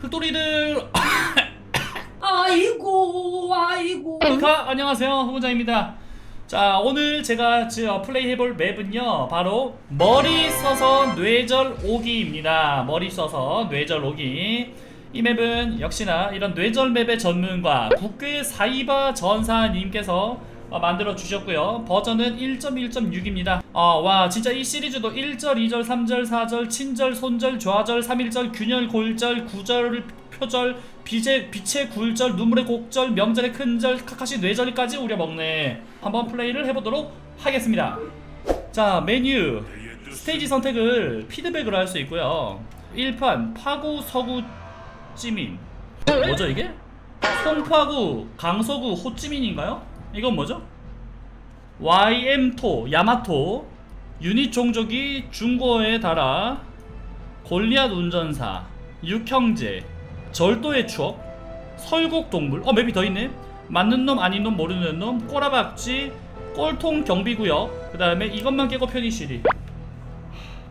흑돌이들. 아이고 아이고. 카 안녕하세요. 후보자입니다. 자 오늘 제가 저 플레이 해볼 맵은요 바로 머리 써서 뇌절 오기입니다. 머리 써서 뇌절 오기. 이 맵은 역시나 이런 뇌절 맵의 전문가 국회 사이바 전사님께서 어, 만들어 주셨고요. 버전은 1.1.6입니다. 어, 와 진짜 이 시리즈도 1절 2절 3절 4절 친절 손절 좌절 3일절 균열 골절 구절 표절 빛의, 빛의 굴절 눈물의 곡절 명절의 큰절 카카시 뇌절까지 우려먹네. 한번 플레이를 해보도록 하겠습니다. 자 메뉴. 스테이지 선택을 피드백으로 할 수 있고요. 1판 파구 서구 찌민. 뭐죠 이게? 송파구 강서구 호찌민인가요? 이건 뭐죠? YM토 야마토 유닛 종족이 중고에 달아 골리앗 운전사 육형제 절도의 추억 설국 동물. 어 맵이 더 있네. 맞는 놈 아닌 놈 모르는 놈 꼬라박쥐 꼴통 경비구역 그 다음에 이것만 깨고 편히 쉬리.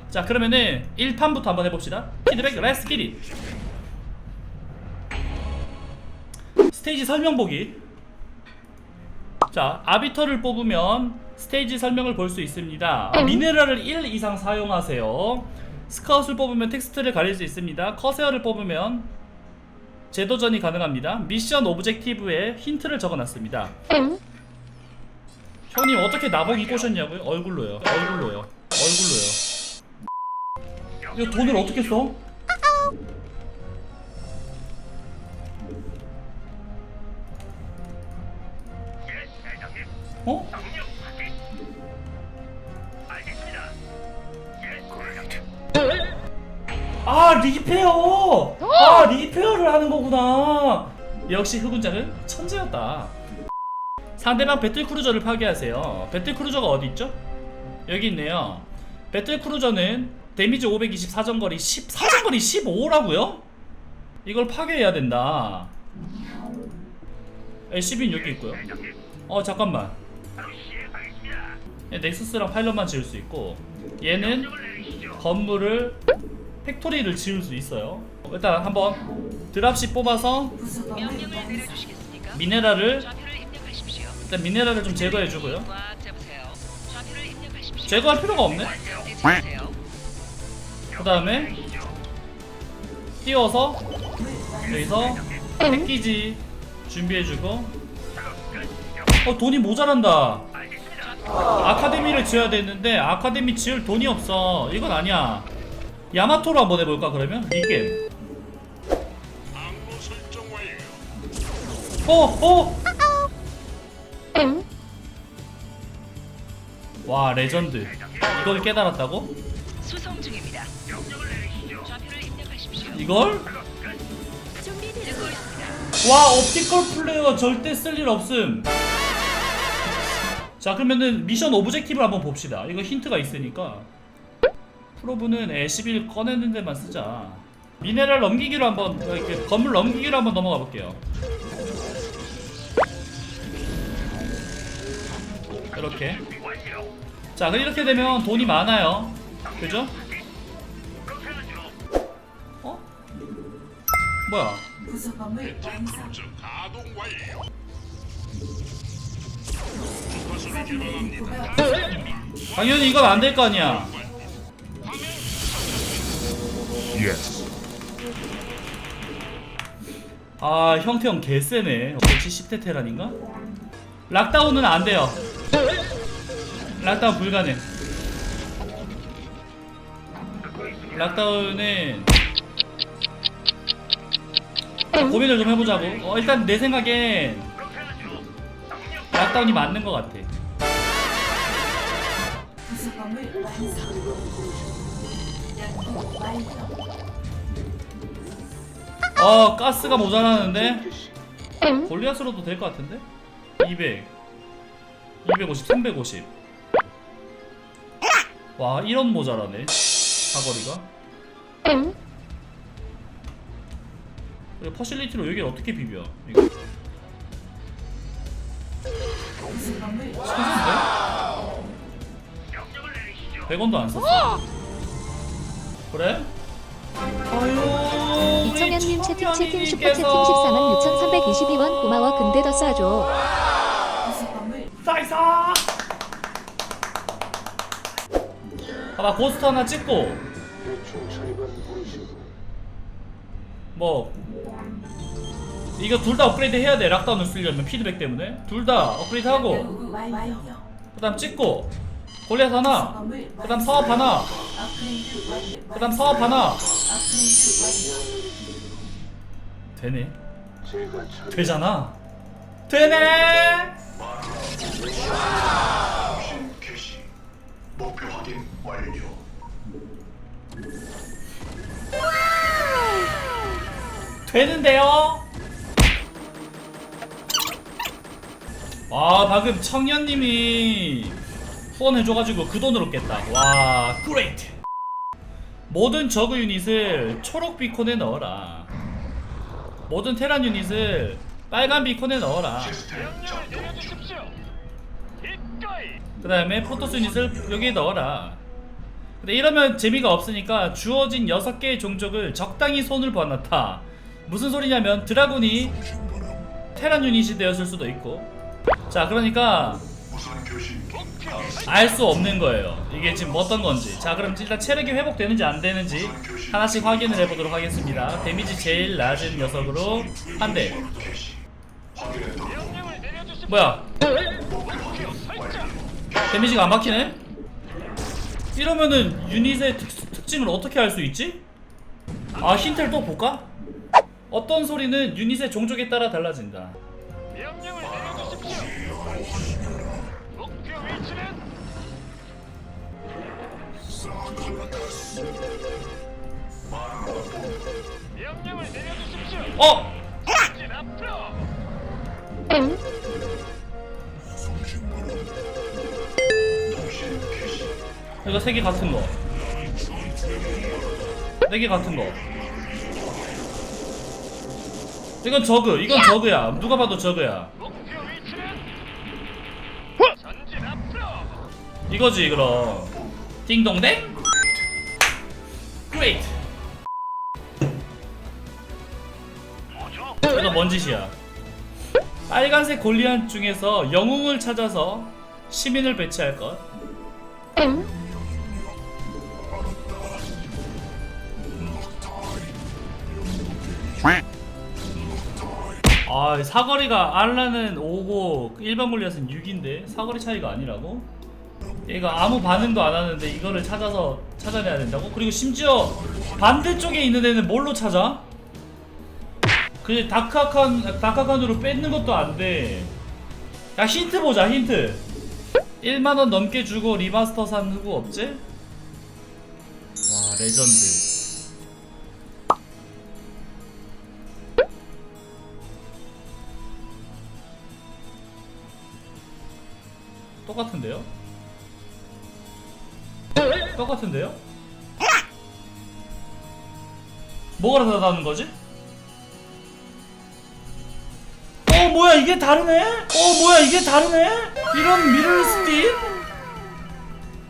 자 그러면은 1판부터 한번 해봅시다. 피드백 레스 기릿 스테이지 설명 보기 자 아비터를 뽑으면 스테이지 설명을 볼 수 있습니다. 미네랄을 1 이상 사용하세요. 스카웃을 뽑으면 텍스트를 가릴 수 있습니다. 커세어를 뽑으면 재도전이 가능합니다. 미션 오브젝티브에 힌트를 적어놨습니다. 형님 어떻게 나보기 꼬셨냐고요? 얼굴로요. 얼굴로요. 얼굴로요. 이거 돈을 어떻게 써? 어? 아 리페어! 아 리페어를 하는 거구나. 역시 흑운장은 천재였다. 상대방 배틀크루저를 파괴하세요. 배틀크루저가 어디 있죠? 여기 있네요. 배틀크루저는 데미지 520 사정거리 10 사정거리 15라고요? 이걸 파괴해야 된다. LCB는 여기 있고요. 어 잠깐만. 얘 넥서스랑 파일럿만 지을 수 있고 얘는 건물을 팩토리를 지을 수 있어요. 일단 한번 드랍십 뽑아서? 미네랄을. 일단 미네랄을 좀 제거해 주고요. 제거할 필요가 없네. 그 다음에 띄워서 여기서 패키지 준비해주고 어 돈이 모자란다 아카데미를 지어야 되는데 아카데미 지을 돈이 없어 이건 아니야 야마토로 한번 해볼까 그러면? 완료. 어! 어! 와 레전드 이걸 깨달았다고? 수송 중입니다. 좌표를 입력하십시오. 이걸? 있습니다. 와 옵티컬 플레이어 절대 쓸 일 없음 자 그러면은 미션 오브젝티브를 한번 봅시다. 이거 힌트가 있으니까. 프로브는 애쉬빌 꺼내는 데만 쓰자. 미네랄 넘기기로 한번 어, 이렇게 건물 넘기기로 한번 넘어가 볼게요. 이렇게. 자 그럼 이렇게 되면 돈이 많아요. 그죠? 어? 뭐야 당연히 이건 안 될 거 아니야. 아 형태형 개쎄네. 역시 10대 테란인가? 락다운은 안 돼요. 락다운 불가능. 락다운은 고민을 좀 해보자고. 어, 일단 내 생각엔 락다운이 맞는 것 같아. 어 가스가 모자라는데? 골리앗으로도 될 것 같은데? 200 250 350 와 이런 모자라네. 사거리가? 그리고 퍼실리티로 여기를 어떻게 비벼 이거 천진데? 100원도 안 썼어 그래? 아유 청년님 채팅 채팅 슈퍼 채팅 청년님께서 14만 6,322원 고마워 근데 더 건물 나이스! 봐봐 고스트 하나 찍고 뭐 이거 둘 다 업그레이드 해야 돼 락다운을 쓰려면 피드백 때문에 둘 다 업그레이드 하고. 그 다음 찍고 골리앗 하나 그 다음 사업 하나. 그 다음 사업 하나 되네 되잖아 되네 목표 확인 완료. 되는데요? 아 방금 청년님이 후원해줘가지고 그 돈으로 깼다. 와 그레이트 모든 저그 유닛을 초록 비콘에 넣어라. 모든 테란 유닛을 빨간 비콘에 넣어라. 그 다음에 포토스 유닛을 여기에 넣어라. 근데 이러면 재미가 없으니까 주어진 6개의 종족을 적당히 손을 보았다. 무슨 소리냐면 드라군이 테란 유닛이 되었을 수도 있고 자 그러니까 알 수 없는 거예요 이게 지금 어떤 건지 자 그럼 일단 체력이 회복되는지 안 되는지 하나씩 확인을 해보도록 하겠습니다 데미지 제일 낮은 녀석으로 한대. 뭐야 데미지가 안 막히네? 이러면은 유닛의 특, 특징을 어떻게 알 수 있지? 아 힌트를 또 볼까? 어떤 소리는 유닛의 종족에 따라 달라진다 내려주십시오. 어! 이거 세 개 같은 거. 네 개 같은 거. 이건 저그, 이건 저그야. 누가 봐도 저그야. 이거지, 그럼. 띵동댕? 그레이트. 이거 뭔 짓이야? 빨간색 골리안 중에서 영웅을 찾아서 시민을 배치할 것. 아 사거리가 알라는 5고 일반 골리앗은 6인데 사거리 차이가 아니라고? 얘가 아무 반응도 안 하는데 이거를 찾아서 찾아내야 된다고? 그리고 심지어 반대쪽에 있는 애는 뭘로 찾아? 그 다크아칸 다크아칸으로 뺏는 것도 안 돼. 야 힌트 보자 힌트. 1만 원 넘게 주고 리마스터 산 후구 없지? 와 레전드. 똑같은데요? 똑같은데요? 뭐가 다르다는 거지? 어 뭐야 이게 다르네? 어 뭐야 이게 다르네? 이런 미러를 스틱?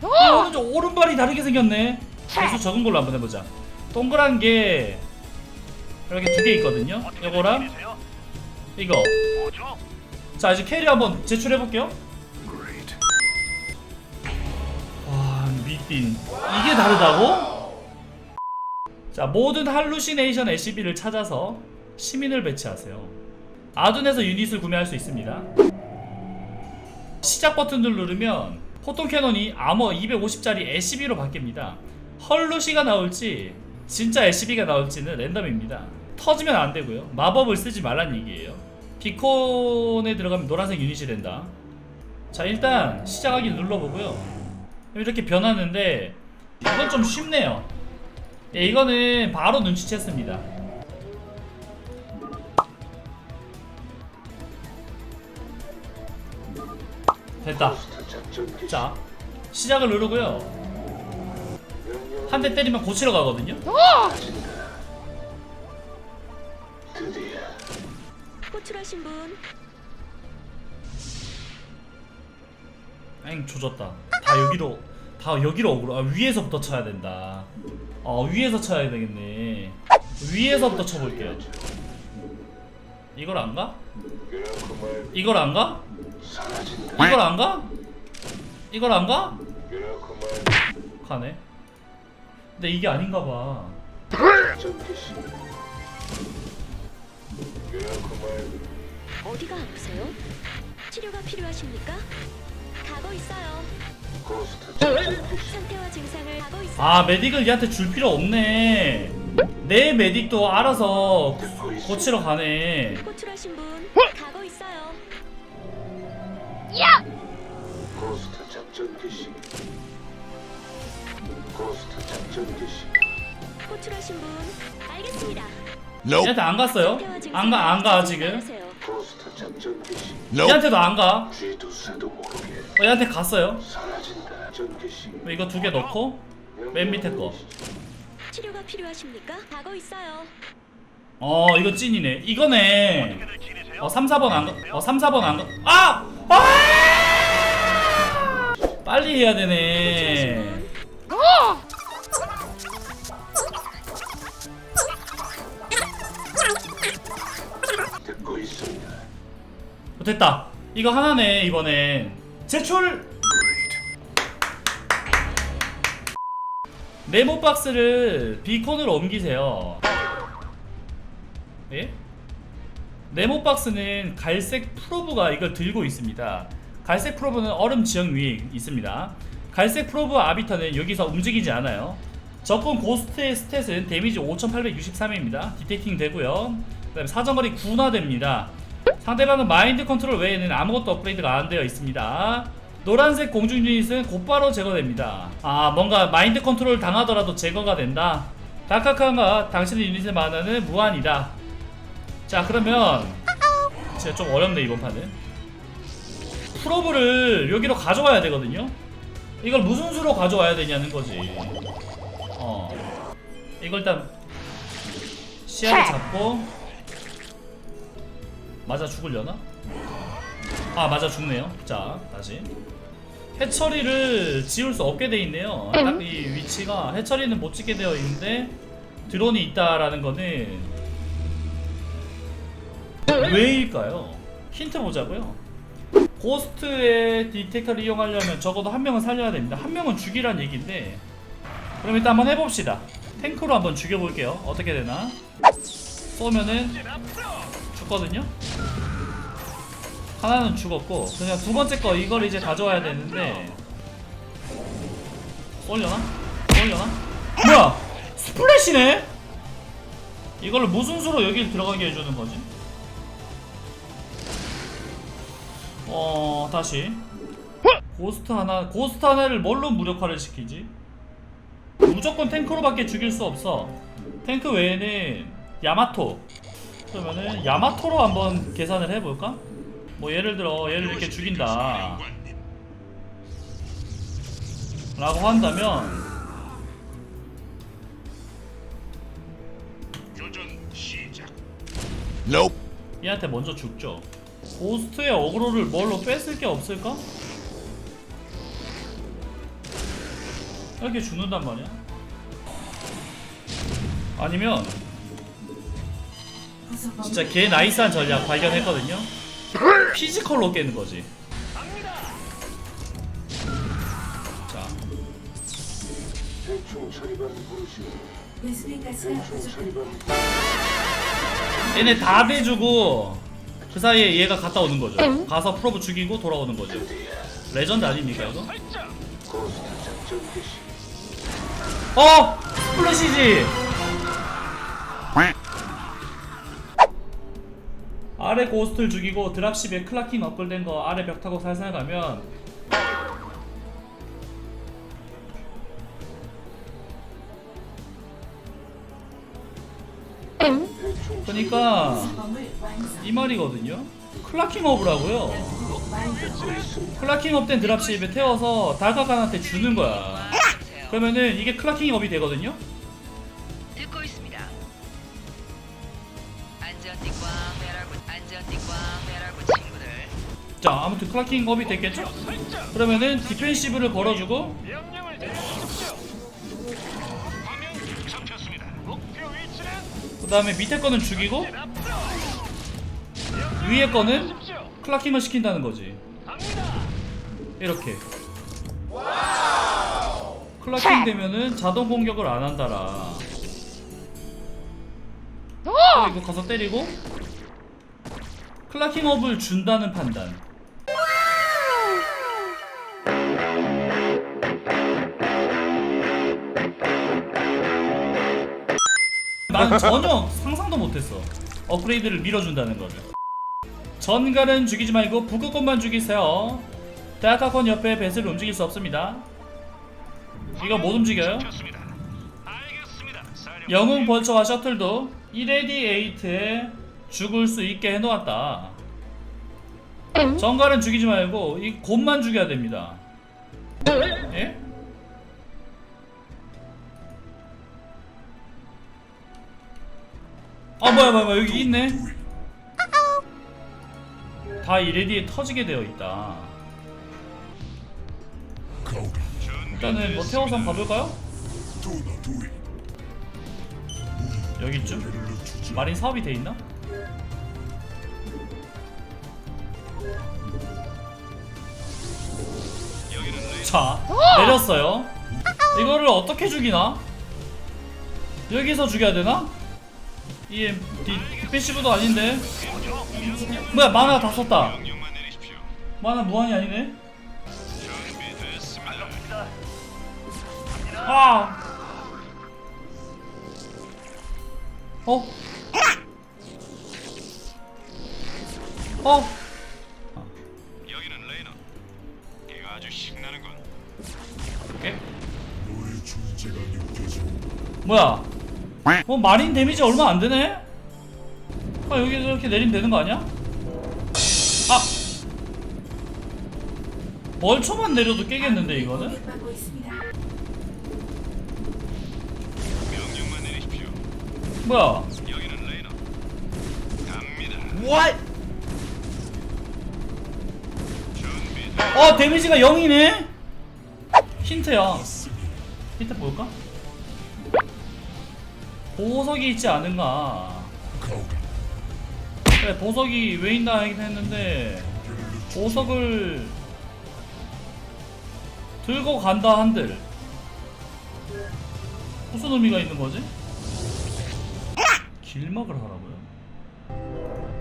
어, 좀 오른발이 다르게 생겼네 개수 적은 걸로 한번 해보자 동그란 게 이렇게 두 개 있거든요 요거랑 이거? 자 이제 캐리 한번 제출해볼게요 와 미딘 이게 다르다고? 자 모든 할루시네이션 SCB를 찾아서 시민을 배치하세요. 아둔에서 유닛을 구매할 수 있습니다. 시작 버튼을 누르면 포통 캐논이 아머 250짜리 SCB로 바뀝니다. 헐루시가 나올지 진짜 SCB가 나올지는 랜덤입니다. 터지면 안 되고요. 마법을 쓰지 말란 얘기예요. 비콘에 들어가면 노란색 유닛이 된다. 자 일단 시작하기 눌러보고요 이렇게 변하는데 이건 좀 쉽네요. 예, 이거는 바로 눈치챘습니다. 됐다. 자 시작을 누르고요. 한 대 때리면 고치러 가거든요. 호출하신 분. 엥 조졌다 다 여기로 다 여기로 오그로 아, 위에서부터 쳐야 된다 어 위에서 쳐야 되겠네 위에서부터 쳐볼게요. 이걸 안 가? 이걸 안 가? 이걸 안 가? 이걸 안 가? 가네. 근데 이게 아닌가 봐. 어디가 아프세요? 치료가 필요하십니까? 가고 있어요. 상태와 증상을. 아 메딕을 얘한테 줄 필요 없네. 내 메딕도 알아서 고치러 가네. 호출하신 분 가고 있어요. 고스트 작전 개시. 고스트 작전 개시. 호출하신 분 알겠습니다. 얘한테 안 갔어요? 상태와 증상을 안 가 안가 자세히 지금. 말하세요. 고스트 작전 개시. 얘한테도 안 가. 쥐두새도 모르게 어, 얘한테 갔어요. 이거 두 개 넣고 맨 밑에 거. 치료가 필요하십니까? 가고 있어요. 어 이거 찐이네. 이거네. 어 3, 4번 안 가. 어 3, 4번 안 가. 아! 아! 빨리 해야 되네. 어, 됐다. 이거 하나네 이번엔. 제출. 네모 박스를 비콘으로 옮기세요. 예? 네모 박스는 갈색 프로브가 이걸 들고 있습니다. 갈색 프로브는 얼음 지형 위에 있습니다. 갈색 프로브 아비터는 여기서 움직이지 않아요. 적군 고스트의 스탯은 데미지 5863입니다. 디텍팅 되고요. 그 다음에 사정거리 군화됩니다. 상대방은 마인드 컨트롤 외에는 아무것도 업그레이드가 안 되어 있습니다. 노란색 공중 유닛은 곧바로 제거됩니다. 아 뭔가 마인드 컨트롤 당하더라도 제거가 된다. 다카칸과 당신의 유닛의 만화는 무한이다. 자 그러면 진짜 좀 어렵네 이번 판은. 프로브를 여기로 가져와야 되거든요. 이걸 무슨 수로 가져와야 되냐는 거지. 어. 이걸 일단 시야를 잡고 맞아 죽으려나? 아 맞아 죽네요. 자 다시 해처리를 지울 수 없게 돼 있네요. 딱 이 위치가 해처리는 못 찍게 되어 있는데 드론이 있다라는 거는 왜일까요? 힌트 보자고요. 고스트의 디텍터를 이용하려면 적어도 한 명은 살려야 됩니다. 한 명은 죽이란 얘기인데 그럼 일단 한번 해봅시다. 탱크로 한번 죽여볼게요. 어떻게 되나? 쏘면은 죽거든요. 하나는 죽었고 그냥 두 번째 거 이걸 이제 가져와야 되는데 쏠려나? 쏠려나? 뭐야? 스플래시네? 이걸 무슨 수로 여길 들어가게 해주는 거지? 어 다시 고스트 하나 고스트 하나를 뭘로 무력화를 시키지? 무조건 탱크로밖에 죽일 수 없어 탱크 외에는 야마토 그러면은 야마토로 한번 계산을 해볼까? 뭐 예를 들어 얘를 이렇게 죽인다 라고 한다면. 얘한테 먼저 죽죠 고스트의 어그로를 뭘로 뺐을 게 없을까? 이렇게 죽는단 말이야 아니면 진짜 개 나이스한 전략 발견했거든요 피지컬로 깨는 거지 자 얘네 다 대주고 그 사이에 얘가 갔다 오는 거죠 가서 프로브 죽이고 돌아오는 거죠 레전드 아닙니까 이거? 어! 스플래시지! 아래 고스트를 죽이고 드랍십에 클라킹 업글된 거 아래 벽 타고 가면 대충 그러니까. 이 말이거든요. 클라킹 업이라고요. 클라킹 업된 드랍십에 태워서 달카칸한테 주는 거야. 그러면은 이게 클라킹 업이 되거든요 자 아무튼 클라킹 업이 됐겠죠? 그러면은 디펜시브를 걸어주고 위치는 다음에 밑에 거는 죽이고. 위에 거는. 클라킹을 시킨다는 거지. 이렇게. 클라킹 되면은 자동 공격을 안 한다라. 그리고 가서 때리고 클라킹 업을 준다는 판단 난 전혀 상상도 못했어 업그레이드를 밀어준다는 거를 전갈은 죽이지 말고 북극곰만 죽이세요 데아카콘 옆에 배슬을 움직일 수 없습니다 이거 못 움직여요 좋습니다. 알겠습니다. 사령. 영웅 벌처와 셔틀도 이레디에이트에 죽을 수 있게 해놓았다 전갈은 죽이지 말고 이 곰만 죽여야 됩니다 예? 아 뭐야 뭐야 뭐야 여기 있네 다 이레디에 터지게 되어 있다 일단은 뭐 태워서 한번 가볼까요? 여기쯤? 마린 사업이 돼 있나? 자 내렸어요 이거를 어떻게 죽이나? 여기서 죽여야 되나? 이 디펜시브도 아닌데 뭐야 만화 다 썼다. 만화 무한이 아니네. 아! 어? 어? 여기는 레이너. 이거 아주 신나는군. 오케이. 뭐야? 어 마린 데미지 얼마 안 되네? 아 여기서 이렇게 내리면 되는 거 아니야? 아! 벌초만 내려도 깨겠는데 이거는? 명령만 내리십시오. 뭐야? 여기는 레이너. 갑니다. What? 준비. 어 데미지가 0이네? 힌트야 힌트 볼까? 보석이 있지 않은가 그래 보석이 왜 있나 하긴 했는데 보석을 들고 간다 한들 무슨 의미가 있는 거지? 길막을 하라고요?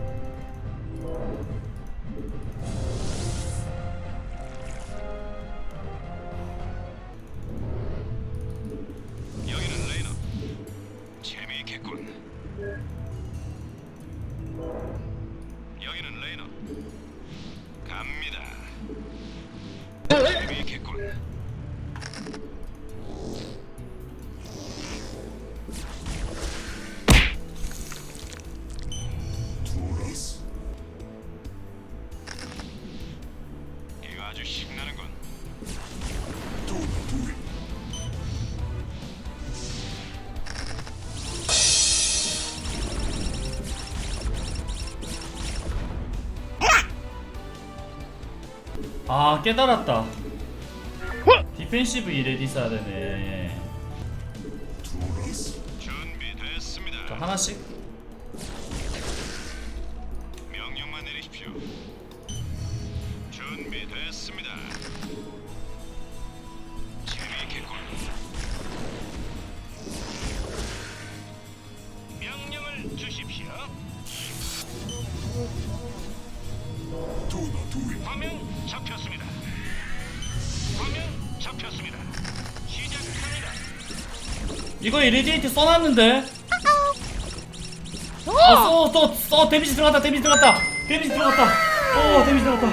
아 깨달았다. 디펜시브 이레디 써야 되네. 준비됐습니다. 자 하나씩 이거 이레디에이트 써놨는데? 어, 써, 써, 써, 데미지 들어갔다, 데미지 들어갔다, 데미지 들어갔다, 어, 데미지 들어갔다,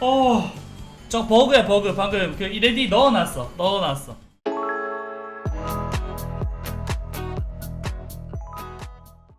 어, 저 버그야, 버그, 방금 그 이레디 넣어놨어, 넣어놨어.